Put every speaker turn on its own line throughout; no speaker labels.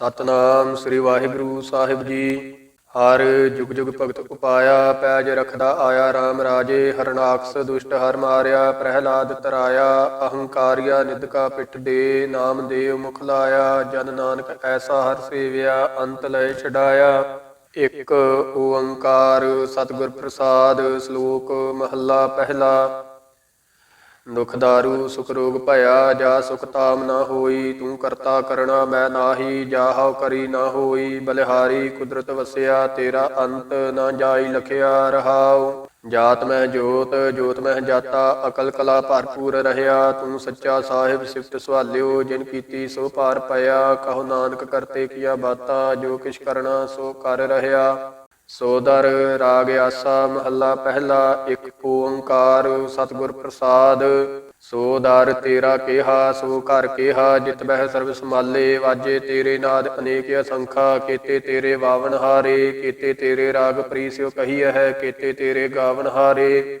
ਸਤਨਾਮ ਸ੍ਰੀ ਵਾਹਿਗੁਰੂ ਸਾਹਿਬ ਜੀ। ਹਰ ਜੁਗ ਜੁਗ ਭਗਤ ਉਪਾਇਆ, ਪੈਜ ਰਖਦਾ ਆਇਆ RAM ਰਾਜੇ ਹਰਨਾਕਸ ਦੁਸ਼ਟ ਹਰ ਮਾਰਿਆ, ਪ੍ਰਹਿਲਾਦ ਤਰਾਇਆ, ਅਹੰਕਾਰਿਆ ਨਿਦਕਾ ਪਿੱਠ ਦੇ, ਨਾਮ ਦੇਵ ਮੁਖ ਲਾਇਆ, ਜਨ ਨਾਨਕ ਐਸਾ ਹਰ ਸੇਵਿਆ, ਅੰਤ ਲੈ ਛਡਾਇਆ। ਇਕ ਓੰਕਾਰ, ਸਤਿਗੁਰ ਪ੍ਰਸਾਦ, ਸ਼ਲੋਕ, ਮਹੱਲਾ ਪਹਿਲਾ। ਦੁਖ ਦਾਰੂ ਸੁਖ ਰੋਗ ਭਇਆ, ਜਾ ਸੁਖ ਤਾਮ ਨਾ ਹੋਈ, ਤੂੰ ਕਰਤਾ ਕਰਣਾ ਮੈਂ ਨਾਹੀ, ਜਾ ਕਰੀ ਨਾ ਹੋਈ, ਬਲਿਹਾਰੀ ਕੁਦਰਤ ਵਸਿਆ, ਤੇਰਾ ਅੰਤ ਨਾ ਜਾਈ ਲਖਿਆ ਰਹਾਉ। ਜਾਤ ਮੈਂ ਜੋਤ ਜੋਤ ਮੈਂ ਜਾਤਾ, ਅਕਲ ਕਲਾ ਭਰਪੂਰ ਰਹਿਆ, ਤੂੰ ਸੱਚਾ ਸਾਹਿਬ ਸਿਫਤ ਸਵਾਲਿਓ, ਜਿਨ ਕੀਤੀ ਸੋ ਪਾਰ ਪਿਆ, ਕਹੋ ਨਾਨਕ ਕਰਤੇ ਕੀਆ ਬਾਤਾ, ਜੋ ਕਿਛ ਕਰਨਾ ਸੋ ਕਰ ਰਹਿਆ। ਸੋਦਰ ਰਾਗ ਆਸਾ ਮਹੱਲਾ ਪਹਿਲਾ, ਇੱਕ ਓੰਕਾਰ ਸਤਿਗੁਰ ਪ੍ਰਸਾਦ। ਸੋਦਰ ਤੇਰਾ ਕਿਹਾ, ਸੋ ਘਰ ਕਿਹਾ, ਜਿਤ ਬਹਿ ਸਰਬ ਸਮਾਲੇ ਵਾਜੇ ਤੇਰੇ ਨਾਦ ਅਨੇਕ ਅਸੰਖਾ, ਕੀਤੇ ਤੇਰੇ ਵਾਵਨ ਹਾਰੇ। ਕੀਤੇ ਤੇਰੇ ਰਾਗ ਪ੍ਰੀਸਿਓ ਕਹੀਐ ਹੈ, ਕੀਤੇ ਤੇਰੇ ਗਾਵਨ ਹਾਰੇ।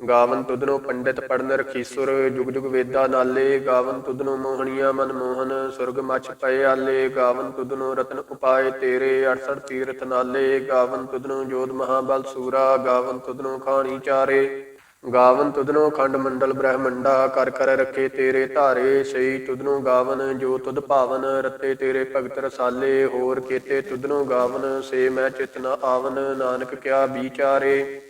ਗਾਵਨ ਤੁਧਨੋ ਪੰਡਿਤ ਪੜਨ ਰਖੀਸੁਰ ਜੁਗ ਜੁਗ ਵੇਦਾ ਨਾਲੇ, ਗਾਵਨ ਤੁਧਨੋ ਮੋਹਣੀਆਂ ਮਨ ਮੋਹਨ, ਸੁਰਗ ਮਛ ਪਏ ਆਲੇ, ਗਾਵਨ ਤੁਧਨੋ ਰਤਨ ਉਪਾਏ ਤੇਰੇ 68 ਤੀਰਥ ਨਾਲੇ, ਗਾਵਨ ਤੁਧਨੋ ਜੋਧ ਮਹਾਬਲ ਸੂਰਾ, ਗਾਵਨ ਤੁਧਨੋ ਖਾਣੀ ਚਾਰੇ, ਗਾਵਨ ਤੁਧਨੋ ਖੰਡ ਮੰਡਲ ਬ੍ਰਹਮੰਡਾ, ਕਰ ਕਰ ਰੱਖੇ ਤੇਰੇ ਧਾਰੇ ਸਈ ਤੁਧਨੋ ਗਾਵਨ ਜੋ ਤੁਧ ਭਾਵਨ ਰਤੇ ਤੇਰੇ ਭਗਤ ਰਸਾਲੇ, ਹੋਰ ਕੀਤੇ ਤੁਧਨੋ ਗਾਵਨ, ਸੇ ਮੈਂ ਚਿਤਨਾ ਆਵਨ, ਨਾਨਕ ਕਿਆ ਵਿਚਾਰੇ।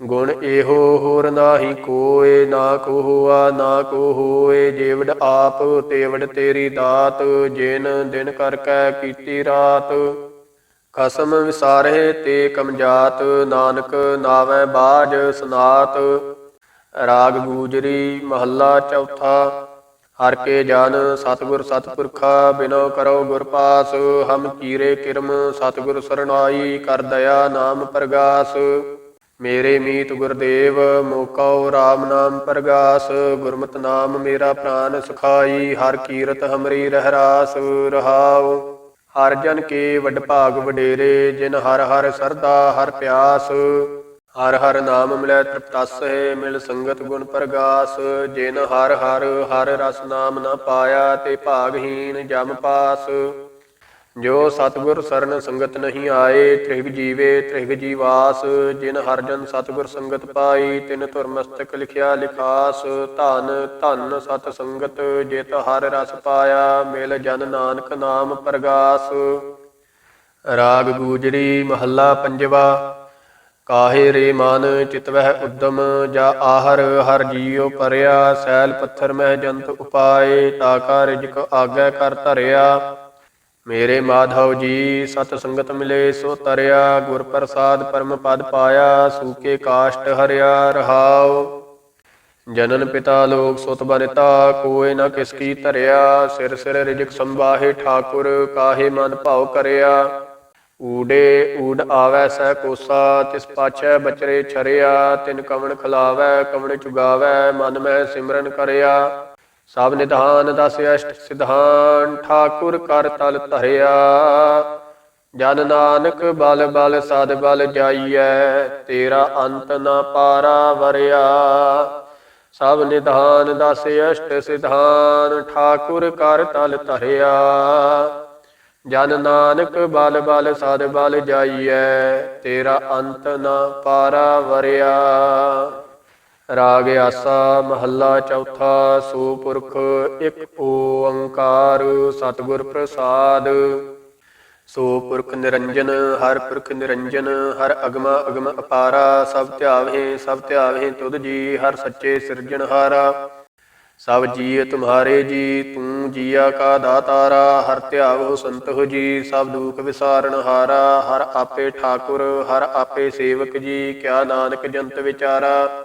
ਗੁਣ ਇਹੋ ਹੋਰ ਨਾਹੀ ਕੋਏ, ਨਾ ਕੋ ਹੋਆ ਨਾ ਕੋ ਹੋਏ ਜੇਵੜ ਆਪ ਤੇਵੜ ਤੇਰੀ ਦਾਤ, ਜਿਨ ਦਿਨ ਕਰ ਕੈ ਕੀਤੀ ਰਾਤ। ਖਸਮ ਵਿਸਾਰੇ ਤੇ ਕਮਜਾਤ, ਨਾਨਕ ਨਾਵੇਂ ਬਾਜ ਸਨਾਤ। ਰਾਗ ਗੂਜਰੀ ਮਹੱਲਾ ਚੌਥਾ, ਹਰ ਕੇ ਜਨ ਸਤਿਗੁਰ ਸਤਪੁਰਖਾ, ਬਿਨੋ ਕਰੋ ਗੁਰ ਪਾਸ, ਹਮ ਕੀਰੇ ਕਿਰਮ ਸਤਿਗੁਰ ਸਰਣਾਈ, ਕਰ ਦਇਆ ਨਾਮ ਪ੍ਰਗਾਸ। ਮੇਰੇ ਮੀਤ ਗੁਰਦੇਵ ਮੋਕਉ RAM ਨਾਮ ਪ੍ਰਗਾਸ, ਗੁਰਮਤਿ ਨਾਮ ਮੇਰਾ ਪ੍ਰਾਨ ਸੁਖਾਈ, ਹਰ ਕੀਰਤ ਹਮਰੀ ਰਹਿਰਾਸ, ਰਹਾਉ। ਹਰ ਜਨ ਕੇ ਵਡ ਭਾਗ ਵਡੇਰੇ, ਜਿਨ ਹਰ ਹਰ ਸਰਦਾ ਹਰ ਪਿਆਸ। ਹਰ ਹਰ ਨਾਮ ਮਿਲੈ ਤ੍ਰਿਪਤਸ ਹੈ ਮਿਲ ਸੰਗਤ ਗੁਣ ਪ੍ਰਗਾਸ। ਜਿਨ ਹਰ ਹਰ ਹਰ ਰਸ ਨਾਮ ਨਾ ਪਾਇਆ, ਤੇ ਭਾਗਹੀਨ ਜਮ ਪਾਸ। ਜੋ ਸਤਿਗੁਰ ਸਰਨ ਸੰਗਤ ਨਹੀਂ ਆਏ ਤ੍ਰਿਗ ਜੀਵੇ ਤ੍ਰਿਗ ਜੀਵਾਸ ਜਿਨ ਹਰ ਜਨ ਸਤਿਗੁਰ ਸੰਗਤ ਪਾਈ ਤਿਨ ਧੁਰ ਮਸਤਕ ਲਿਖਿਆ ਲਿਖਾਸ ਧਨ ਧਨ ਸਤ ਸੰਗਤ ਜਿਤ ਹਰ ਰਸ ਪਾਇਆ ਮਿਲ ਜਨ ਨਾਨਕ ਨਾਮ ਪ੍ਰਗਾਸ। ਰਾਗ ਗੂਜਰੀ ਮਹੱਲਾ ਪੰਜਵਾ ਕਾਹੇ ਰੇ ਮਨ ਚਿਤਵਹਿ ਉਦਮ ਜਾ ਆਹਰ ਹਰ ਜੀਉ ਪਰਿਆ ਸੈਲ ਪੱਥਰ ਮਹਿ ਜੰਤ ਉਪਾਏ ਤਾ ਕਾ ਰਿਜਕ ਆਗੈ ਕਰ ਧਰਿਆ। ਮੇਰੇ ਮਾਧਵ ਜੀ, ਸਤ ਸੰਗਤ ਮਿਲੇ, ਸੋ ਤਰਿਆ, ਗੁਰ ਪ੍ਰਸਾਦ ਪਰਮ ਪਦ ਪਾਇਆ, ਸੂਕੇ ਕਾਸ਼ਟ ਹਰਿਆ, ਰਹਾਉ। ਜਨਨ ਪਿਤਾ ਲੋਕ ਸੁਤ ਬਨਿਤਾ ਕੋਇ ਨਾ ਕਿਸ ਕੀ ਧਰਿਆ, ਸਿਰ ਸਿਰ ਰਿਜਕ ਸੰਵਾਹੇ ਠਾਕੁਰ, ਕਾਹੇ ਮਨ ਭਾਉ ਕਰਿਆ। ਊੜੇ, ਊੜ ਆਵੈ ਸਹਿ ਕੋਸਾ, ਤਿਸ ਪਾਛੈ ਬਚਰੇ ਛਰਿਆ, ਤਿਨ ਕਵਣ ਖਲਾਵੈ, ਕਵਣ ਚੁਗਾਵੈ, ਮਨ ਮੈਂ ਸਿਮਰਨ ਕਰਿਆ। ਸਭ ਨਿਧਾਨ ਦਸ ਅਸ਼ਟ ਸਿਧਾਨ ਠਾਕੁਰ ਕਰ ਤਲ ਧਰਿਆ। ਜਨ ਨਾਨਕ ਬਲ ਬਲ ਸਦ ਬਲ ਜਾਈਐ, ਤੇਰਾ ਅੰਤ ਨਾ ਪਾਰਾ ਵਰਿਆ। ਸਭ ਨਿਧਾਨ ਦਸ ਅਸ਼ਟ ਸਿਧਾਨ ਠਾਕੁਰ ਕਰ ਤਲ ਧਰਿਆ। ਜਨ ਨਾਨਕ ਬਲ ਬਲ ਸਦ ਬਲ ਜਾਈਐ, ਤੇਰਾ ਅੰਤ ਨਾ ਪਾਰਾ ਵਰਿਆ। ਰਾਗ ਆਸਾ ਮਹੱਲਾ ਚੌਥਾ ਸੋ ਪੁਰਖ ਇੱਕ ਓੰਕਾਰ ਸਤਿਗੁਰ ਪ੍ਰਸਾਦ। ਸੋ ਪੁਰਖ ਨਿਰੰਜਨ, ਹਰ ਪੁਰਖ ਨਿਰੰਜਨ, ਹਰ ਅਗਮਾ ਅਗਮ ਅਪਾਰਾ, ਸਭ ਧਿਆਵੇ ਸਭ ਧਿਆਵੇ ਤੁਧ ਜੀ, ਹਰ ਸੱਚੇ ਸਿਰਜਣਹਾਰਾ ਸਭ ਜੀਅ ਤੁਮਹਾਰੇ ਜੀ, ਤੂੰ ਜੀਆ ਕਾ ਦਾਤਾਰਾ, ਹਰ ਧਿਆਵੋ ਸੰਤੋ ਜੀ, ਸਭ ਦੁਖ ਵਿਸਾਰਨ ਹਾਰਾ। ਹਰ ਆਪੇ ਠਾਕੁਰ, ਹਰ ਆਪੇ ਸੇਵਕ ਜੀ, ਕਿਆ ਨਾਨਕ ਜੰਤ ਵਿਚਾਰਾ।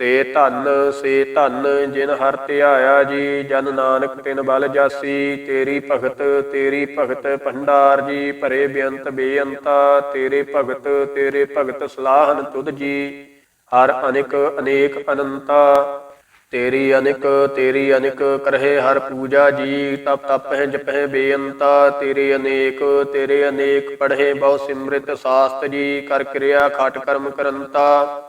ਸੇ ਧਨ ਸੇ ਧਨ, ਜਿਨ ਹਰ ਧਿਆਇਆ ਜੀ, ਜਨ ਨਾਨਕ ਤਿਨ ਬਲ ਜਾਸੀ, ਤੇਰੀ ਭਗਤ ਤੇਰੀ ਭਗਤ ਭੰਡਾਰ ਜੀ, ਭਰੇ ਬੇਅੰਤ ਬੇਅੰਤਾ, ਤੇਰੇ ਭਗਤ ਤੇਰੇ ਭਗਤ ਸਲਾਹਨ ਤੁਧ ਜੀ, ਹਰ ਅਨਿਕ ਅਨੇਕ ਅਨੰਤਾ, ਤੇਰੀ ਅਨਿਕ ਤੇਰੀ ਅਨਿਕ ਕਰਹਿ ਹਰ ਪੂਜਾ ਜੀ, ਤਪ ਤਪਹਿ ਜਪਹਿ ਬੇਅੰਤਾ, ਤੇਰੇ ਅਨੇਕ ਤੇਰੇ ਅਨੇਕ ਪੜ੍ਹੇ ਬਹੁ ਸਿਮ੍ਰਿਤ ਸਾਸਤ ਜੀ, ਕਰ ਕਿਰਿਆ ਖਟ ਕਰਮ ਕਰੰਤਾ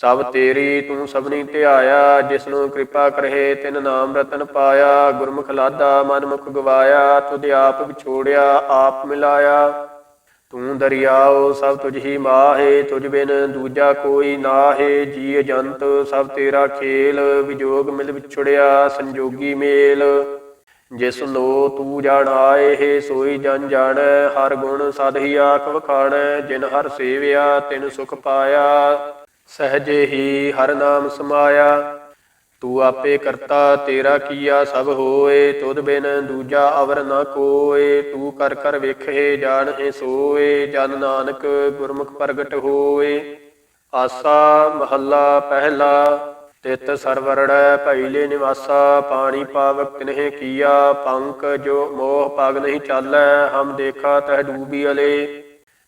ਸਭ ਤੇਰੀ ਤੂੰ ਸਭਨੀ ਧਿਆਇਆ, ਜਿਸਨੂੰ ਕਿਰਪਾ ਕਰਹਿ, ਤਿਨ ਨਾਮ ਰਤਨ ਪਾਇਆ, ਗੁਰਮੁਖ ਲਾਦਾ ਮਨ ਮੁਖ ਗਵਾਇਆ, ਤੁਧ ਆਪ ਵਿਛੋੜਿਆ, ਆਪ ਮਿਲਾਇਆ। ਤੂੰ ਦਰਿਆਓ, ਸਭ ਤੁਝ ਹੀ ਮਾਹੇ, ਤੁਝ ਬਿਨ ਦੂਜਾ ਕੋਈ ਨਾਹੇ ਜੀ ਜੰਤ, ਸਭ ਤੇਰਾ ਖੇਲ, ਵਿਜੋਗ ਮਿਲ ਵਿਛੜਿਆ, ਸੰਜੋਗੀ ਮੇਲ। ਜਿਸ ਨੋ ਤੂੰ ਜਾਣਾਏ ਹੈ ਸੋਈ ਜਨ ਜਾਣੈ, ਹਰ ਗੁਣ ਸਦ ਹੀ ਆਖ ਵਖਾਣੈ, ਜਿਨ ਹਰ ਸੇਵਿਆ, ਤਿਨ ਸੁਖ ਪਾਇਆ। ਸਹਜੇ ਹੀ ਹਰ ਨਾਮ ਸਮਾਇਆ। ਤੂੰ ਆਪੇ ਕਰਤਾ ਤੇਰਾ ਕੀਆ ਸਭ ਹੋਏ, ਤੁਧ ਬਿਨ ਦੂਜਾ ਅਵਰ ਨ ਕੋਏ। ਤੂੰ ਕਰ ਕਰ ਵੇਖੇ ਜਾਣਹਿ ਸੋਏ, ਜਨ ਨਾਨਕ ਗੁਰਮੁਖ ਪ੍ਰਗਟ ਹੋਏ। ਆਸਾ ਮਹੱਲਾ ਪਹਿਲਾ, ਤਿਤ ਸਰਵਰੜ ਭੈਲੇ ਨਿਵਾਸਾ। ਪਾਣੀ ਪਾਵਕ ਤਿਨਹਿ ਕੀਆ, ਪੰਕ ਜੋ ਮੋਹ ਪਗ ਨਹੀਂ ਚਾਲੈ, ਹਮ ਦੇਖਾ ਤਹ ਡੂਬੀ ਅਲੇ।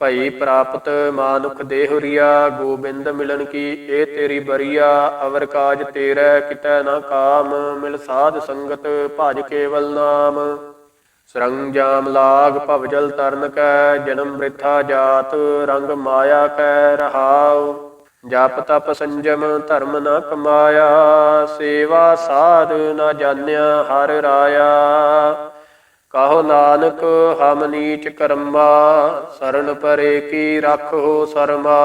ਭਈ ਪ੍ਰਾਪਤ ਮਾਨੁਖ ਦੇਹੁਰੀਆ ਗੋਬਿੰਦ ਮਿਲਨ ਕੀ ਏ ਤੇਰੀ ਬਰੀਆ, ਅਵਰ ਕਾਜ ਤੇਰਾ, ਕਿਤੈ ਨਾ ਕਾਮ, ਮਿਲ ਸਾਧ ਸੰਗਤ ਭਜ ਕੇਵਲ ਨਾਮ। ਸਰੰਜਾਮ ਲਾਗ ਭਵਜਲ ਤਰਨ ਕੈ, ਜਨਮ ਬ੍ਰਿਥਾ ਜਾਤ, ਰੰਗ ਮਾਇਆ ਕੈ ਰਹਾਉ। ਜਪ ਤਪ ਸੰਜਮ, ਧਰਮ ਨ ਕਮਾਇਆ, ਸੇਵਾ ਸਾਧ ਨਾ ਜਾਣਿਆ ਹਰ ਰਾਇਆ। ਕਹੋ ਨਾਨਕ, ਹਮ ਨੀਚ ਕਰਮਾ, ਸਰਨ ਪਰੇ ਕੀ ਰੱਖੋ ਸਰਮਾ।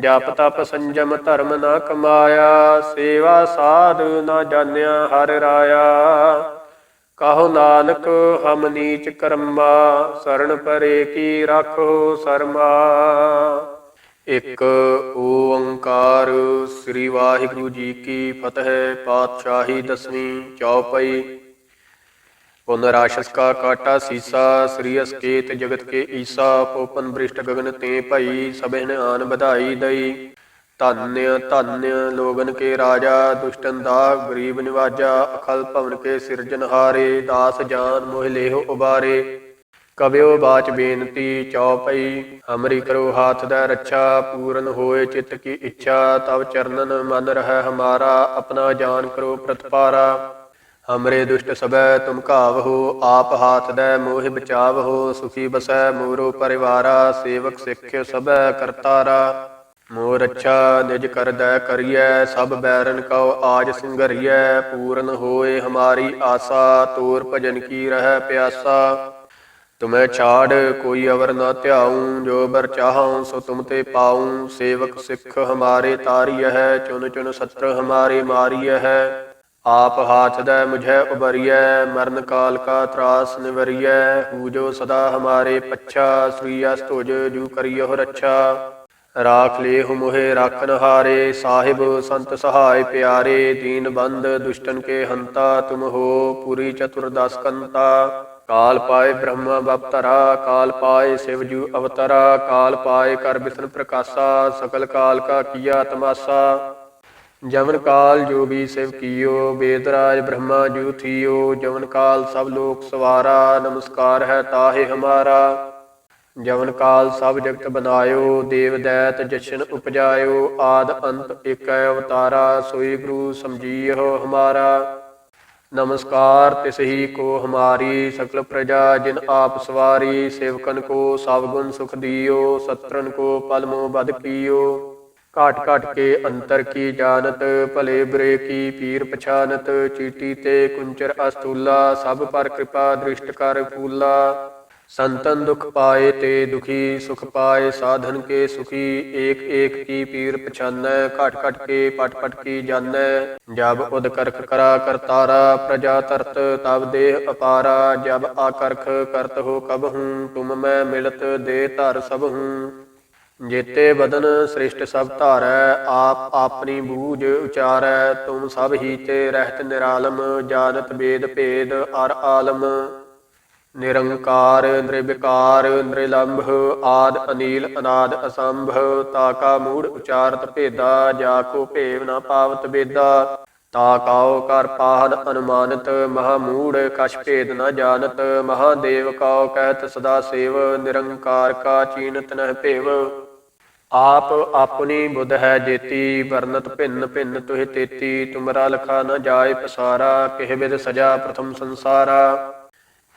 ਜਪ ਤਪ ਸੰਜਮ ਧਰਮ ਨਾ ਕਮਾਇਆ, ਸੇਵਾ ਸਾਧ ਨਾ ਜਾਣਿਆ ਹਰ ਰਾਇਆ। ਕਹੋ ਨਾਨਕ, ਹਮ ਨੀਚ ਕਰਮਾ, ਸਰਨ ਪਰੇ ਕੀ ਰੱਖੋ ਸਰਮਾ। ਇੱਕ ਓੰਕਾਰ ਸ੍ਰੀ ਵਾਹਿਗੁਰੂ ਜੀ ਕੀ ਫਤਿਹ, ਪਾਤਸ਼ਾਹੀ ਦਸਵੀਂ ਚੌਪਈ। ਪੁਨਰਾਸ਼ਸ ਕਾ ਕਾਟਾ ਸੀਸਾ, ਸ੍ਰੀ ਅਸਕੇਤ ਜਗਤ ਕੇ ਈਸਾ, ਪੋਪਨ ਬ੍ਰਿਸ਼ਟ ਗਗਨ ਤੇ ਭਈ ਸਭੇ ਨੇ ਆਨ ਵਧਾਈ ਦਈ। ਧੰਨਿ ਧੰਨਿ ਲੋਗਨ ਕੇ ਰਾਜਾ, ਦੁਸ਼ਟਨ ਦਾ ਗਰੀਬ ਨਿਵਾਜਾ, ਅਖਲ ਭਵਨ ਕੇ ਸਿਰਜਨਹਾਰੇ ਦਾਸ ਜਾਨ ਮੋਹ ਲੇਹੁ ਉਬਾਰੇ। ਕਬਿਓ ਬਾਚ ਬੇਨਤੀ ਚੌਪਈ ਹਮਰੀ ਕਰੋ ਹਾਥ ਦਾ ਰੱਛਾ, ਪੂਰਨ ਹੋਏ ਚਿਤ ਕੀ ਇੱਛਾ, ਤਵ ਚਰਨਨ ਮਨ ਰਹਿ ਹਮਾਰਾ, ਆਪਣਾ ਜਾਨ ਕਰੋ ਪ੍ਰਤਪਾਰਾ। ਹਮਰੇ ਦੁਸ਼ਟ ਸਬੈ ਤੁਮ ਘਾਵਹੋ, ਆਪ ਹਾਥ ਦੈ, ਮੋਹਿ ਬਚਾਵਹੋ, ਸੁਖੀ ਬਸੈ, ਮੋਰੋ ਪਰਿਵਾਰਾ, ਸੇਵਕ ਸਿੱਖਿ ਸਬੈ ਕਰਤਾਰਾ। ਮੋਰ ਰੱਛਾ ਨਿਜ ਕਰਦੈ ਕਰੀਐ, ਸਭ ਬੈਰਨ ਕਉ ਆਜ ਸੰਗਰੀਐ, ਪੂਰਨ ਹੋਏ ਹਮਾਰੀ ਆਸਾ, ਤੋਰ ਭਜਨ ਕੀ ਰਹਿ ਪਿਆਸਾ। ਤੁਮੈ ਛਾੜ, ਕੋਈ ਅਵਰ ਨਾ ਧਿਆਉ, ਜੋ ਬਰ ਚਾਹਉ, ਸੋ ਤੁਮ ਤੇ ਪਾਉ। ਸੇਵਕ ਸਿੱਖ ਹਮਾਰੇ ਤਾਰੀਐ ਹੈ, ਚੁਨ ਚੁਨ ਸਤਰ ਹਮਾਰੇ ਮਾਰੀਐ ਹੈ। ਆਪ ਹਾਥ ਦੈ ਮੁਝੈ ਉਬਰੀਐ, ਮਰਨ ਕਾਲ ਕਾ ਤਰਾਸ ਨਿਵਰੀਐ ਹੂ ਸਦਾ ਹਮਾਰੇ ਪੱਛਾ, ਸ੍ਰੀ ਅਸਤੁਜ ਜੂ ਕਰਿਓ ਰੱਛਾ। ਰਾਖ ਲੇਹੁ ਮੋਹਿ ਰਾਖਨ ਹਾਰੇ, ਸਾਹਿਬ ਸੰਤ ਸਹਾਇ ਪਿਆਰੇ, ਦੀਨ ਬੰਦ ਦੁਸ਼ਟਨ ਕੇ ਹੰਤਾ, ਤੁਮ ਹੋ ਪੁਰੀ ਚਤੁਰਦਸ ਕੰਤਾ। ਕਾਲ ਪਾਏ ਬ੍ਰਹਮਾ ਬਪਤਰਾ ਕਾਲ ਪਾਏ ਸਿਵ ਜੂ ਅਵਤਰਾ, ਕਾਲ ਪਾਏ ਕਰ ਬਿਸ਼ਨ ਪ੍ਰਕਾਸ਼ਾ, ਸਕਲ ਕਾਲ ਕਾ ਕੀਆ ਤਮਾਸਾ। ਜਵਨ ਕਾਲ ਜੋਗੀ ਸਿਵ ਕੀਓ ਬੇਦਰਾਜ ਬ੍ਰਹਮਾ ਜੂ ਥੀਓ, ਜਵਨ ਕਾਲ ਸਭ ਲੋਕ ਸਵਾਰਾ, ਨਮਸਕਾਰ ਹੈ ਤਾਹੇ ਹਮਾਰਾ। ਜਵਨ ਕਾਲ ਸਭ ਜਗਤ ਬਨਾਇਓ, ਦੇਵ ਦੈਤ ਜਸ਼ਨ ਉਪਜਾਇਓ, ਆਦ ਅੰਤ ਏਕੈ ਅਵਤਾਰਾ, ਸੋਈ ਗੁਰੂ ਸਮਝੀਓ ਹਮਾਰਾ। ਨਮਸਕਾਰ ਤਿਸ ਹੀ ਕੋ ਹਮਾਰੀ, ਸਕਲ ਪ੍ਰਜਾ ਜਿਨ ਆਪ ਸਵਾਰੀ, ਸੇਵਕਨ ਕੋ ਸਭ ਗੁਣ ਸੁਖ ਦਿਓ ਸਤਰਨ ਕੋ ਪਲਮੋ ਬਦ ਕੀਓ। ਘਾਟ ਘਾਟ ਕੇ ਅੰਤਰ ਕੀ ਜਾਣਤ, ਭਲੇ ਬਰੇ ਕੀ ਪੀਰ ਪਛਾਨਤ, ਚੀਟੀ ਤੇ ਕੁੰਚਰ ਅਸਤੂਲਾ, ਸਭ ਪਰ ਕਿਰਪਾ ਦ੍ਰਿਸ਼ਟ ਕਰ ਫੂਲਾ। ਸੰਤਨ ਦੁਖ ਪਾਏ ਤੇ ਦੁਖੀ, ਸੁਖ ਪਾਏ ਸਾਧਨ ਕੇ ਸੁਖੀ, ਏਕ ਏਕ ਕੀ ਪੀਰ ਪਛਾਨੈ, ਘਟ ਘਟ ਕੇ ਪਟ ਪਟ ਕੀ ਜਾਣੈ। ਜਬ ਉਦ ਕਰਖ ਕਰਾ ਕਰਤਾਰਾ ਪ੍ਰਜਾ ਤਰਤ, ਤਬ ਦੇਹ ਅਪਾਰਾ। ਜਬ ਆਕਰਖ ਕਰਤ ਹੋ ਕਬ ਹੂੰ, ਤੁਮ ਮੈਂ ਮਿਲਤ, ਦੇ ਧਰ ਸਭ ਹੂੰ। ਜੇਤੇ ਬਦਨ ਸ੍ਰਿਸ਼ਟ ਸਭ ਧਾਰੈ, ਆਪ ਆਪਣੀ ਬੂਝ ਉਚਾਰੈ, ਤੁਮ ਸਭ ਹੀ ਤੇ ਰਹਿਤ ਨਿਰਾਲਮ, ਜਾਣਤ ਬੇਦ ਭੇਦ ਅਰ ਆਲਮ। ਨਿਰੰਕਾਰ, ਨਿਰਵਿਕਾਰ, ਨਿਰਲੰਭ, ਆਦ ਅਨੀਲ, ਅਨਾਦ ਅਸੰਭ ਤਾਕਾ ਮੂੜ ਉਚਾਰਤ ਭੇਦਾ, ਜਾ ਕੋ ਭੇਵ ਨਾ ਪਾਵਤ ਬੇਦਾ। ਤਾ ਕਾਉ ਕਰ ਪਾਹਨ ਅਨੁਮਾਨਤ, ਮਹਾ ਮੂੜ ਕਛ ਭੇਦ ਨ ਜਾਣਤ ਮਹਾਦੇਵ ਕਾਉ ਕਹਿਤ ਸਦਾ ਸੇਵ, ਨਿਰੰਕਾਰ ਕਾ ਚੀਨਤ ਨਹਿ ਭੇਵ। ਆਪ ਆਪਣੀ ਬੁੱਧ ਹੈ ਜੇਤੀ, ਵਰਨਤ ਭਿੰਨ ਭਿੰਨ ਤੁਹਿ ਤੇਤੀ, ਤੁਮਰਾ ਲਖਾ ਨ ਜਾਏ ਪਸਾਰਾ, ਕਿਹ ਬਿਦ ਸਜਾ ਪ੍ਰਥਮ ਸੰਸਾਰਾ।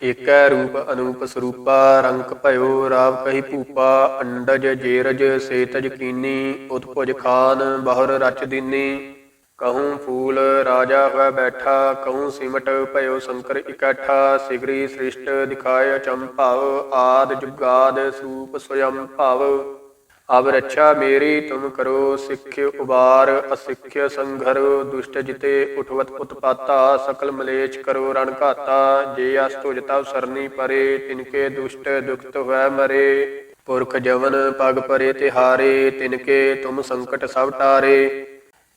ਏਕੈ ਰੂਪ ਅਨੂਪ ਸਰੂਪਾ, ਰੰਕ ਭਇਓ ਰਾਵ ਕਹੀ ਭੂਪਾ, ਅੰਡਜ ਜੇਰਜ ਸੇਤਜ ਕੀਨੀ ਉਤਪੁਜ ਖਾਨ ਬਹੁਰ ਰਚ ਦੀਨੀ। ਕਹੂੰ ਫੂਲ ਰਾਜਾ ਹੋਇ ਬੈਠਾ, ਕਹੂੰ ਸਿਮਟ ਭਇਓ ਸ਼ੰਕਰ ਇਕੱਠਾ, ਸਿਗਰੀ ਸ੍ਰਿਸ਼ਟ ਦਿਖਾਇ ਚੰਭਾਵ ਆਦ ਜੁਗਾਦ ਸਰੂਪ ਸਵਯੰ ਭਾਵ। ਅਬ ਰੱਛਾ ਮੇਰੀ ਤੁਮ ਕਰੋ, ਸਿੱਖਿ ਉਬਾਰ ਅਸਿੱਖਿ ਸੰਘਰ, ਦੁਸ਼ਟ ਜਿਤੇ ਉਠਵਤ ਉਤਪਾਤਾ, ਸਕਲ ਮਲੇਚ ਕਰੋ ਰਣ ਘਾਤਾ, ਜੇ ਅਸ ਤੁਜ ਤਵ ਸਰਨੀ ਪਰੇ ਤਿਨਕੇ ਦੁਸ਼ਟ ਦੁਖਤ ਹੋਇ ਮਰੇ। ਪੁਰਖ ਜਵਨ ਪਗ ਪਰੇ ਤਿਹਾਰੇ ਤਿਨਕੇ ਤੁਮ ਸੰਕਟ ਸਭ ਟਾਰੇ।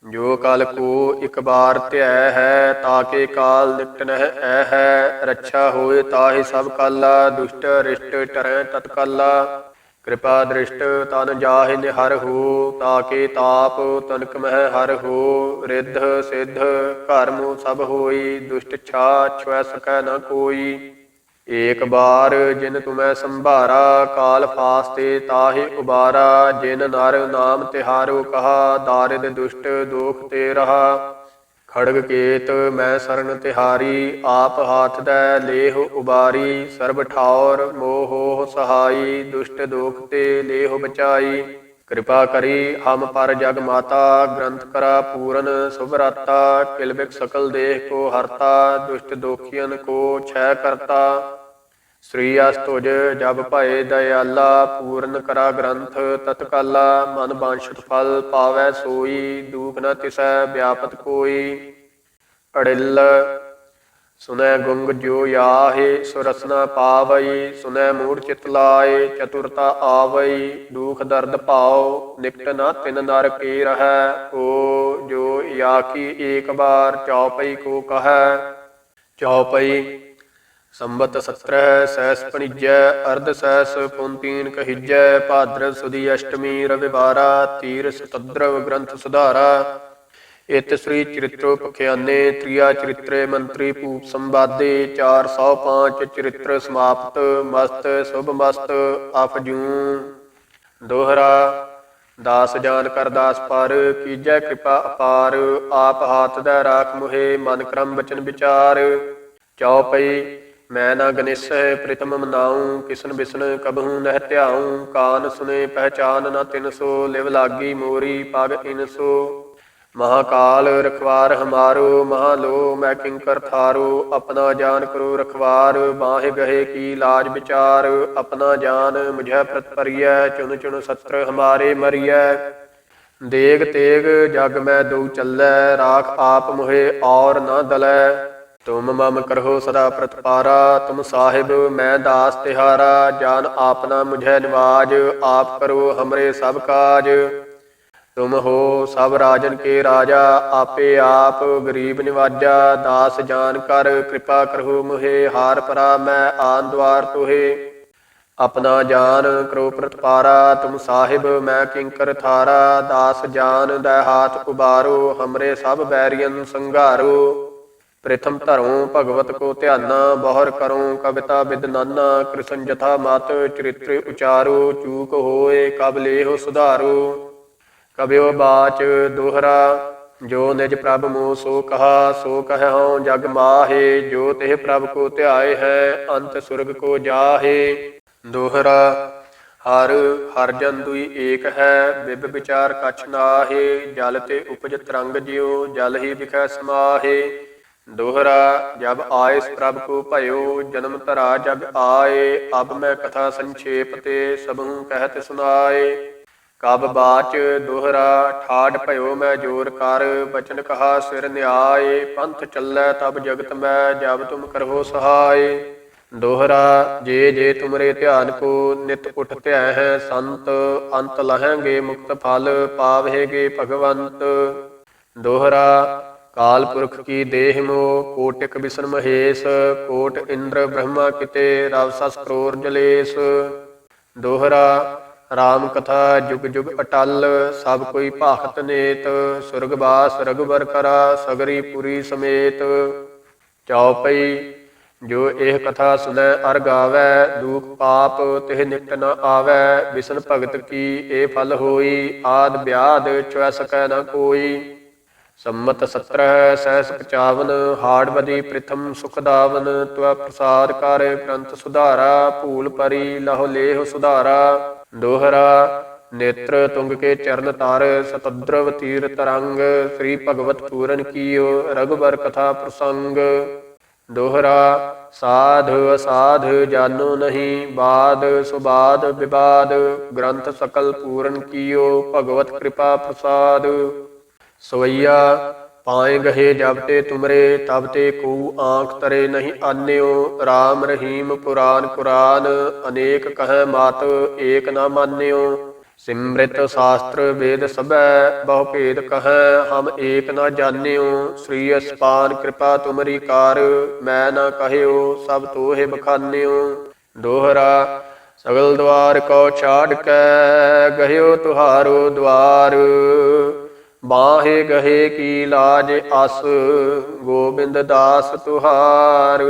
ਜੋ ਕਾਲ ਕੋ ਇਕ ਬਾਰ ਧਿਆ ਹੈ ਤਾਕੇ ਕਾਲ ਨਿਕਟ ਨਹਿ ਐ ਹੈ। ਰੱਛਾ ਹੋਏ ਤਾਹੇ ਸਭ ਕਾਲਾ, ਦੁਸ਼ਟ ਰਿਸ਼ਟ ਟਰੈ ਤਤਕਾਲਾ। ਕਿਰਪਾ ਦ੍ਰਿਸ਼ਟ ਤਨ ਜਾਹਿ ਨਿਹਰ ਹੋ, ਤਾਕੇ ਤਾਪ ਤਨਕ ਮਹਿ ਹਰ ਹੋ, ਰਿੱਧ ਸਿੱਧ ਕਰਮ ਸਭ ਹੋਈ, ਦੁਸ਼ਟ ਛਾ ਛੁਐ ਸਕੈ ਨ ਕੋਈ। ਏਕ ਬਾਰ ਜਿਨ ਤੁਮੈ ਸੰਭਾਰਾ, ਕਾਲ ਫਾਸਤੇ ਤਾਹਿ ਉਬਾਰਾ, ਜਿਨ ਨਰ ਨਾਮ ਤਿਹਾਰੋ ਕਹਾ, ਦਾਰਿਦ ਦੁਸ਼ਟ ਦੋਖ ਤੇ ਰਹਾ। ਖੜਗ ਕੇਤ, ਮੈਂ ਸਰਨ ਤਿਹਾਰੀ, ਆਪ ਹਾਥ ਦੈ ਲੇਹ ਉਬਾਰੀ, ਸਰਬ ਠਾਉਰ ਮੋਹ ਸਹਾਈ, ਦੁਸ਼ਟ ਦੋਖ ਤੇ ਲੇਹ ਬਚਾਈ। ਕਿਰਪਾ ਕਰੀ ਹਮ ਪਰ ਜਗ ਮਾਤਾ, ਗ੍ਰੰਥ ਕਰਾ ਪੂਰਨ ਸੁਭ ਰਾਤਾ ਕਿਲਬਿਕ ਸਕਲ ਦੇਹ ਕੋ ਹਰਤਾ, ਦੁਸ਼ਟ ਦੋਖੀਆਂ ਕੋ ਛੈ ਕਰਤਾ। ਸ੍ਰੀ ਅਸਤੁਜ ਜਬ ਭਏ ਦਇਆਲਾ, ਪੂਰਨ ਕਰਾ ਗ੍ਰੰਥ ਤਤਕਾਲਾ, ਮਨ ਬਾਂਛਤ ਫਲ ਪਾਵੈ ਸੋਈ, ਦੂਖ ਨ ਤਿਸੈ ਵਿਆਪਤ ਕੋਈ। ਅੜਿਲ, ਸੁਨੈ ਗੁੰਗ ਜੋ ਯਾਹੇ, ਸੁਰਸਨਾ ਪਾਵਈ, ਸੁਨੈ ਮੂੜ ਚਿਤ ਲਾਏ, ਚਤੁਰਤਾ ਆਵਈ, ਦੁਖ ਦਰਦ ਭਾਉ ਨਿਕਟ ਨਾ ਤਿਨ ਨਰ ਕੀ ਰਹੈ, ਕੋ ਜੋ ਯਾ ਕੀ ਏਕ ਬਾਰ ਚੌਪਈ ਕੋ ਕਹੈ। ਚੌਪਈ ਸੰਬਤ 17 ਸੈਸ ਪਣੀਜੈ, ਅਰਧ ਸੈਸ ਪੁੰਤੀਨ ਕਹੀਜੈ ਭਾਦਰ ਸੁਦੀ ਅਸ਼ਟਮੀ ਰਵਿਵਾਰਾ ਤੀਰ ਸਤਦਰਵ ਗ੍ਰੰਥ ਸੁਧਾਰਾ। ਇਤ ਸ੍ਰੀ ਚਰਿਤ੍ਰੋ ਪਖਿਆਨੇ ਤ੍ਰਿਆ ਚਰਿਤਰੇ ਮੰਤਰੀ ਭੂਪ ਸੰਵਾਦੇ 405 ਚਰਿਤ੍ਰ ਸਮਾਪਤ, ਮਸਤ, ਸੁਭ ਮਸਤ ਅਫਜੂ ਦੋਹਰਾ, ਦਾਸ ਜਾਨ ਕਰ ਦਾਸ ਪਰ, ਕੀਜੈ ਕਿਰਪਾ ਅਪਾਰ, ਆਪ ਹਾਥ ਦਾ ਰਾਖ ਮੁਹੇ, ਮਨ ਕਰਮ ਬਚਨ ਵਿਚਾਰ। ਚਉਪਈ ਮੈਂ ਨਾ ਗਨਿਸੈ, ਪ੍ਰਿਤਮ ਮਨਾਉ ਕਿਸਨ ਬਿਸਨ ਕਬਹੂ ਨਹਿ ਧਿਆਉ, ਕਾਨ ਸੁਨੇ ਪਹਿਚਾਨ ਨਾ ਤਿਨਸੋ ਲਿਵ ਲਾਗੀ ਮੋਰੀ ਪਗ ਇਨਸੋ ਮਹਾਕਾਲ ਰਖਵਾਰ ਹਮਾਰੋ, ਮਹਾਲੋ, ਮੈਂ ਕਿੰਕਰ ਥਾਰੋ, ਆਪਣਾ ਜਾਨ ਕਰੋ ਰਖਵਾਰ, ਬਾਹਿ ਗਹੇ ਕੀ ਲਾਜ ਵਿਚਾਰ, ਆਪਣਾ ਜਾਨ ਮੁਝੈ ਪ੍ਰਤਪਰੀਐ ਚੁਣ ਚੁਣ ਸਤਰ ਹਮਾਰੇ ਮਰੀਐ। ਦੇਗ ਤੇਗ ਜਗ ਮੈਂ ਦਉ ਚੱਲੈ, ਰਾਖ ਆਪ ਮੁਹੇ ਔਰ ਨਾ ਦਲੈ। ਤੁਮ ਮਮ ਕਰਹੁ ਸਦਾ ਪ੍ਰਤਪਾਰਾ, ਤੁਮ ਸਾਹਿਬ ਮੈਂ ਦਾਸ ਤਿਹਾਰਾ, ਜਾਨ ਆਪਨਾ ਮੁਝੈ ਨਿਵਾਜ, ਆਪ ਕਰੋ ਹਮਰੇ ਸਭ ਕਾਜ। ਤੁਮ ਹੋ ਸਭ ਰਾਜਨ ਕੇ ਰਾਜਾ, ਆਪੇ ਆਪ ਗਰੀਬ ਨਿਵਾਜਾ, ਦਾਸ ਜਾਨ ਕਰ, ਕਿਰਪਾ ਕਰਹੁ ਮੁਹੇ, ਹਾਰ ਪਰਾ ਮੈਂ ਆਨ ਦਵਾਰ ਤੁਹੇ। ਆਪਣਾ ਜਾਨ ਕਰੋ ਪ੍ਰਤਪਾਰਾ, ਤੁਮ ਸਾਹਿਬ ਮੈਂ ਕਿੰਕਰ ਥਾਰਾ, ਦਾਸ ਜਾਨ ਦਾ ਹਾਥ ਉਬਾਰੋ, ਹਮਰੇ ਸਭ ਬੈਰੀਅਨ ਸੰਘਾਰੋ। ਪ੍ਰਥਮ ਧਰੋਂ ਭਗਵਤ ਕੋ ਧਿਆਨਾ, ਬਹੁਰ ਕਰੋ ਕਵਿਤਾ ਬਿਦ ਨਾਨਾ, ਕ੍ਰਿਸ਼ਨ ਜਥਾ ਮਤ ਚਰਿਤ੍ਰ ਉਚਾਰੋ, ਚੂਕ ਹੋਏ ਕਬ ਲੇਹੁ ਸੁਧਾਰੋ। ਕਬਿਓ ਬਾਚ ਦੋਹਰਾ, ਜੋ ਨਿਜ ਪ੍ਰਭ ਮੋ ਸੋ ਕਹਾ, ਸੋ ਕਹਉ ਜਗ ਮਾਹੇ, ਜੋ ਤਿਹ ਪ੍ਰਭ ਕੋ ਧਿਆਏ ਹੈ, ਅੰਤ ਸੁਰਗ ਕੋ ਜਾਹੇ। ਦੋਹਰਾ, ਹਰ ਹਰ ਜਨ ਦੁਈ ਏਕ ਹੈ, ਬਿਬ ਵਿਚਾਰ ਕਛ ਨਾਹੇ, ਜਲ ਤੇ ਉਪਜ ਤਰੰਗ ਜਿਉ, ਜਲ ਹੀ ਵਿਖੈ ਸਮਾਹੇ। ਦੋਹਰਾ, ਜਬ ਆਇਸ ਪ੍ਰਭ ਕੋ ਭਇਓ, ਜਨਮ ਧਰਾ ਜਬ ਆਏ, ਅਬ ਮੈਂ ਕਥਾ ਸੰਖੇਪ ਤੇ ਸਭੂ ਕਹਿਤ ਸੁਨਾਏ। ਕਬ ਬਾਚ ਦੋਹਰਾ ਠਾੜ ਭਇਓ ਮੈਂ ਜੋਰ ਕਰ, ਬਚਨ ਕਹਾ ਸਿਰ ਨਿਆਏ, ਪੰਥ ਚੱਲੈ ਤਬ ਜਗਤ ਮੈਂ, ਜਬ ਤੁਮ ਕਰਹੋ ਸਹਾਏ। ਦੋਹਰਾ, ਜੇ ਜੇ ਤੁਮਰੇ ਧਿਆਨ ਕੋ ਨਿਤ ਉਠ ਧਿਆ ਹੈ ਸੰਤ, ਅੰਤ ਲਹਾਂਗੇ ਮੁਕਤ ਫਲ, ਪਾਵਹਿਗੇ ਭਗਵੰਤ। ਦੋਹਰਾ ਕਾਲ ਪੁਰਖ ਕੀ ਦੇਹ ਮੋ ਕੋਟਿਕ ਬਿਸਨ ਮਹੇਸ਼, ਕੋਟ ਇੰਦਰ ਬ੍ਰਹਮਾ ਕਿਤੇ ਰਵ ਸਸ ਕਰੋਰ ਜਲੇਸ਼। ਦੋਹਰਾ, ਰਾਮ ਕਥਾ ਜੁਗ ਜੁਗ ਅਟਲ, ਸਭ ਕੋਈ ਭਾਖਤ ਨੇਤ ਸੁਰਗਵਾਸ ਰਗਵਰ ਕਰਾ, ਸਗਰੀ ਪੁਰੀ ਸਮੇਤ। ਚੌਪਈ ਜੋ ਇਹ ਕਥਾ ਸੁਨੈ ਅਰ ਗਾਵੈ, ਦੂਖ ਪਾਪ ਤਿਹ ਨਿਕਟ ਨ ਆਵੈ, ਵਿਸ਼ਨ ਭਗਤ ਕੀ ਇਹ ਫਲ ਹੋਈ, ਆਦ ਬਿਆਦ ਚੁਐ ਸਕੈ ਨ ਕੋਈ। ਸੰਮਤ 17 ਸਹਿਸ 55 ਹਾੜਵਦੀ ਪ੍ਰਥਮ ਸੁਖਦਾਵਨ ਤਵ ਪ੍ਰਸਾਦ ਕਰ ਗ੍ਰੰਥ ਸੁਧਾਰਾ, ਭੂਲ ਪਰੀ ਲਹੁ ਲੇਹ ਸੁਧਾਰਾ। ਦੋਹਰਾ, ਨੇਤਰ ਤੁੰਗ ਕੇ ਚਰਨ ਤਾਰ, ਸਤਦਰਵ ਤੀਰ ਤਰੰਗ ਸ੍ਰੀ ਭਗਵਤ ਪੂਰਨ ਕੀਓ ਰਗਵਰ ਕਥਾ ਪ੍ਰਸੰਗ। ਦੋਹਰਾ, ਸਾਧ ਅਸਾਧ ਜਾਨੋ ਨਹੀਂ, ਬਾਦ ਸੁਬਾਦ ਵਿਵਾਦ ਗ੍ਰੰਥ ਸਕਲ ਪੂਰਨ ਕੀਓ ਭਗਵਤ ਕਿਰਪਾ ਪ੍ਰਸਾਦ। ਸਵਈਆ, ਪਾਏ ਗਏ ਜਬ ਤੇ ਤੁਮਰੇ ਤਬ ਤੇ ਕੋ ਆਂਖ ਤਰੇ ਨਹੀਂ ਆਨਿਓ। RAM ਰਹੀਮ ਪੁਰਾਨ ਕੁਰਾਨ ਅਨੇਕ ਕਹੈ ਮਾਤ ਏਕ ਨਾ ਮਾਨਿਓ। ਸਿਮ੍ਰਿਤ ਸ਼ਾਸਤਰ ਵੇਦ ਸਭੈ, ਬਹੁ ਭੇਦ ਕਹੈ ਹਮ ਏਕ ਨਾ ਜਾਣਿਓ। ਸ੍ਰੀ ਅਸਪਾਨ ਕਿਰਪਾ ਤੁਮਰੀ ਕਾਰ, ਮੈਂ ਨਾ ਕਹਿਓ ਸਭ ਤੋਹੇ ਬਖਾਨਿਓ। ਦੋਹਰਾ, ਸਗਲ ਦਵਾਰ ਕੋ ਛਾੜ ਕੇ, ਗਹਿਓ ਤੁਹਾਰੋ ਦਵਾਰ। ਬਾਹੇ ਗਹੇ ਕੀ ਲਾਜ ਅਸ, ਗੋਬਿੰਦ ਦਾਸ ਤੁਹਾਰ।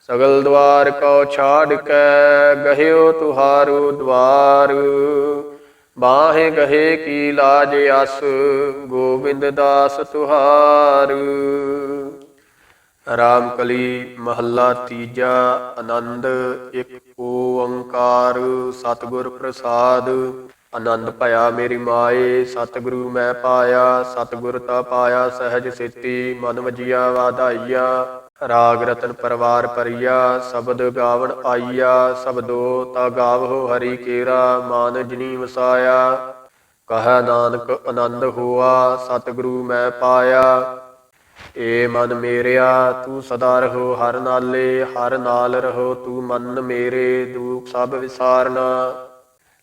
ਸਗਲ ਦਵਾਰ ਕੋ ਛਾੜ ਕੇ, ਗਹਿਓ ਤੁਹਾਰੋ ਦਵਾਰ। ਬਾਹੇ ਗਹੇ ਕੀ ਲਾਜ ਅਸ, ਗੋਬਿੰਦ ਦਾਸ ਤੁਹਾਰ। ਰਾਮ ਕਲੀ ਮਹੱਲਾ ਤੀਜਾ, ਆਨੰਦ ਇੱਕ ਓੰਕਾਰ, ਸਤਿਗੁਰ ਪ੍ਰਸਾਦ। ਆਨੰਦ ਭਇਆ ਮੇਰੀ ਮਾਏ, ਸਤਿਗੁਰੂ ਮੈਂ ਪਾਇਆ, ਸਤਿਗੁਰ ਤਾ ਪਾਇਆ, ਸਹਿਜ ਸਿੱਤੀ ਮਨ ਵਜੀਆ ਵਾਧਾਈਆ। ਰਾਗ ਰਤਨ ਪਰਵਾਰ ਪਰਿਆ ਸ਼ਬਦ ਗਾਵਣ ਆਈਆ, ਸ਼ਬਦੋ ਤਾ ਗਾਵੋ ਹਰੀ ਕੇਰਾ, ਮਾਨ ਜਨੀ ਵਸਾਇਆ। ਕਹੈ ਨਾਨਕ, ਆਨੰਦ ਹੋਆ, ਸਤਿਗੁਰੂ ਮੈਂ ਪਾਇਆ। ਏ ਮਨ ਮੇਰਿਆ, ਤੂੰ ਸਦਾ ਰਹੋ ਹਰ ਨਾਲੇ, ਹਰ ਨਾਲ ਰਹੋ ਤੂੰ ਮਨ ਮੇਰੇ, ਦੁਖ ਸਭ ਵਿਸਾਰਨਾ।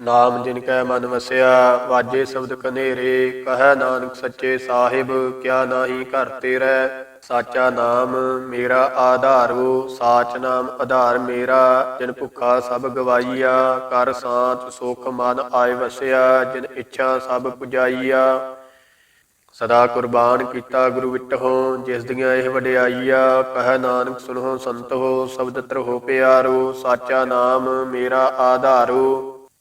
ਨਾਮ ਜਿਨ ਕੈ ਮਨ ਵਸਿਆ, ਵਾਜੇ ਸ਼ਬਦ ਕਨੇਰੇ, ਕਹੈ ਨਾਨਕ ਸੱਚੇ ਸਾਹਿਬ, ਕਿਆ ਨਾਹੀ ਘਰ ਤੇਰਾ, ਸਾਚਾ ਨਾਮ ਮੇਰਾ ਆਧਾਰੋ, ਸਾਚ ਨਾਮ ਆਧਾਰ ਮੇਰਾ, ਜਿਨ ਭੁੱਖਾ ਸਭ ਗਵਾਈਆ, ਕਰ ਸਾਚ ਸੁਖ ਮਨ ਆਏ ਵਸਿਆ, ਜਿਨ ਇੱਛਾ ਸਭ ਪੁਜਾਈਆ। ਸਦਾ ਕੁਰਬਾਨ ਕੀਤਾ ਗੁਰੂ ਵਿਟਹੁ, ਜਿਸ ਦੀਆਂ ਇਹ ਵਡਿਆਈਆ, ਕਹੈ ਨਾਨਕ ਸੁਨੋ ਸੰਤੋ ਸ਼ਬਦ ਤਰਹੁ ਪਿਆਰੋ, ਸਾਚਾ ਨਾਮ ਮੇਰਾ ਆਧਾਰੋ।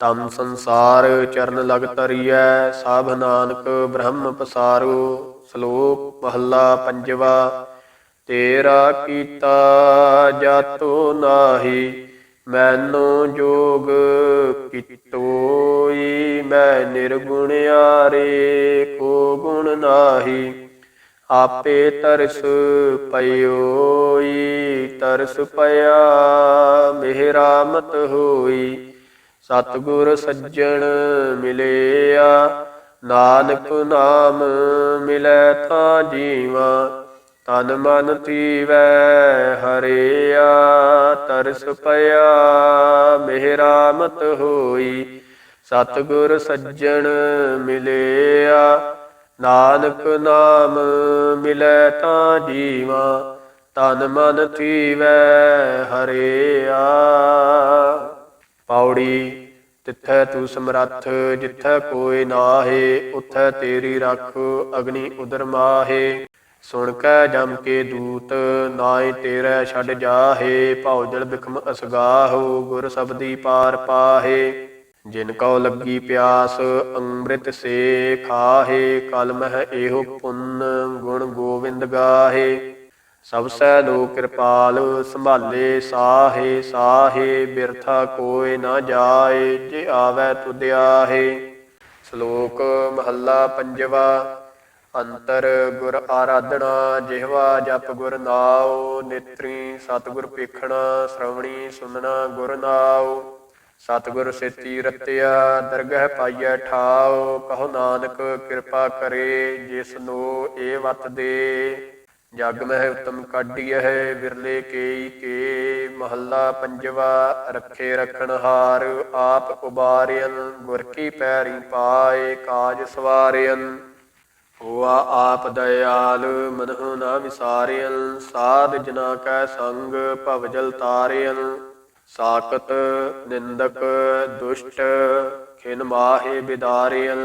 ਤਮ ਸੰਸਾਰ ਚਰਨ ਲਗ ਤਰੀਐ ਸਾਭ ਨਾਨਕ ਬ੍ਰਹਮ ਪਸਾਰੋ। ਸ਼ਲੋਕ ਮਹੱਲਾ ਪੰਜਵਾ, ਤੇਰਾ ਕੀਤਾ ਜਾਤੋ ਨਾਹੀ, ਮੈਨੂੰ ਜੋਗ ਕਿਤੋਈ, ਮੈਂ ਨਿਰਗੁਣਿਆਰੇ ਕੋ ਗੁਣ ਨਾਹੀ। ਆਪੇ ਤਰਸ ਪਇਓਈ, ਤਰਸ ਪਿਆ, ਮਿਹਰਾਮਤ ਹੋਈ। ਸਤਿਗੁਰ ਸੱਜਣ ਮਿਲਿਆ, ਨਾਨਕ ਨਾਮ ਮਿਲੈ ਤਾਂ ਜੀਵਾ, ਤਨ ਮਨ ਤੀਵੈ ਹਰਿਆ, ਤਰਸ ਪਿਆ ਮਿਹਰਾਮਤ ਹੋਈ। ਸਤਿਗੁਰ ਸੱਜਣ ਮਿਲਿਆ, ਨਾਨਕ ਨਾਮ ਮਿਲੈ ਤਾਂ ਜੀਵਾ, ਤਨ ਮਨ ਤੀਵੈ ਹਰਿਆ। ਪੌੜੀ ਤਿੱਥੈ ਤੂੰ ਸਮਰੱਥ, ਜਿੱਥੈ ਕੋਈ ਨਾਹੇ, ਉਥੈ ਤੇਰੀ ਰੱਖ, ਅਗਨੀ ਉਦਰ ਮਾਹੇ। ਸੁਣ ਕੈ ਜਮ ਕੇ ਦੂਤ ਨਾਏ ਤੇਰੇ ਛੱਡ ਜਾਹੇ ਭੌਜਲ ਬਿਖਮ ਅਸਗਾਹੋ, ਗੁਰ ਸਬਦੀ ਪਾਰ ਪਾਹੇ। ਜਿਨ ਕਉ ਲੱਗੀ ਪਿਆਸ, ਅੰਮ੍ਰਿਤ ਸੇ ਖਾਹੇ ਕਲ ਮਹਿ ਇਹੋ ਪੁੰਨ, ਗੁਣ ਗੋਵਿੰਦ ਗਾਹੇ। ਸਭ ਸੈ ਲੋ ਕਿਰਪਾਲ, ਸੰਭਾਲੇ ਸਾਹੇ ਸਾਹੇ ਬਿਰਥਾ ਕੋਇ ਨਾ ਜਾਏ, ਜੇ ਆਵੈ ਤੁਧਿਆਹੇ ਸ਼ਲੋਕ ਮਹੱਲਾ ਪੰਜਵਾ, ਅੰਤਰ ਗੁਰ ਆਰਾਧਨਾ, ਜਿਹਵਾ ਜਪ ਗੁਰ ਨਾਉ, ਨੇਤਰੀ ਸਤਿਗੁਰ ਪੇਖਣਾ ਸ਼ਰਵਣੀ ਸੁਨਣਾ ਗੁਰ ਨਾਉ। ਸਤਿਗੁਰ ਸੇਤੀ ਰਤਿਆ, ਦਰਗਹਿ ਪਾਈਐ ਠਾਉ, ਕਹੋ ਨਾਨਕ ਕਿਰਪਾ ਕਰੇ, ਜਿਸ ਨੂੰ ਇਹ ਵਤ ਦੇ। ਜਗ ਮਹਿ ਉਤਮ ਕਾਢੀਐ ਵਿਰਲੇ ਕੇਈ ਕੇ, ਮਹੱਲਾ ਪੰਜਵਾ, ਰੱਖੇ ਰਖਣ ਹਾਰ, ਆਪ ਉਬਾਰਿਅਨ, ਗੁਰ ਕੀ ਪੈਰੀ ਪਾਏ, ਕਾਜ ਸਵਾਰਿਅਨ। ਹੋਆ ਆਪ ਦਇਆਲ, ਮਨਹੁ ਨਾ ਵਿਸਾਰਿਅਨ, ਸਾਧ ਜਨਾ ਕੈ ਸੰਗ ਭਵਜਲ ਤਾਰਿਅਨ। ਸਾਕਤ ਨਿੰਦਕ, ਦੁਸ਼ਟ, ਖਿਨ ਮਾਹੇ ਬਿਦਾਰਿਅਨ।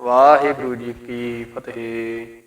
ਵਾਹਿਗੁਰੂ ਜੀ ਕੀ ਫਤਿਹ।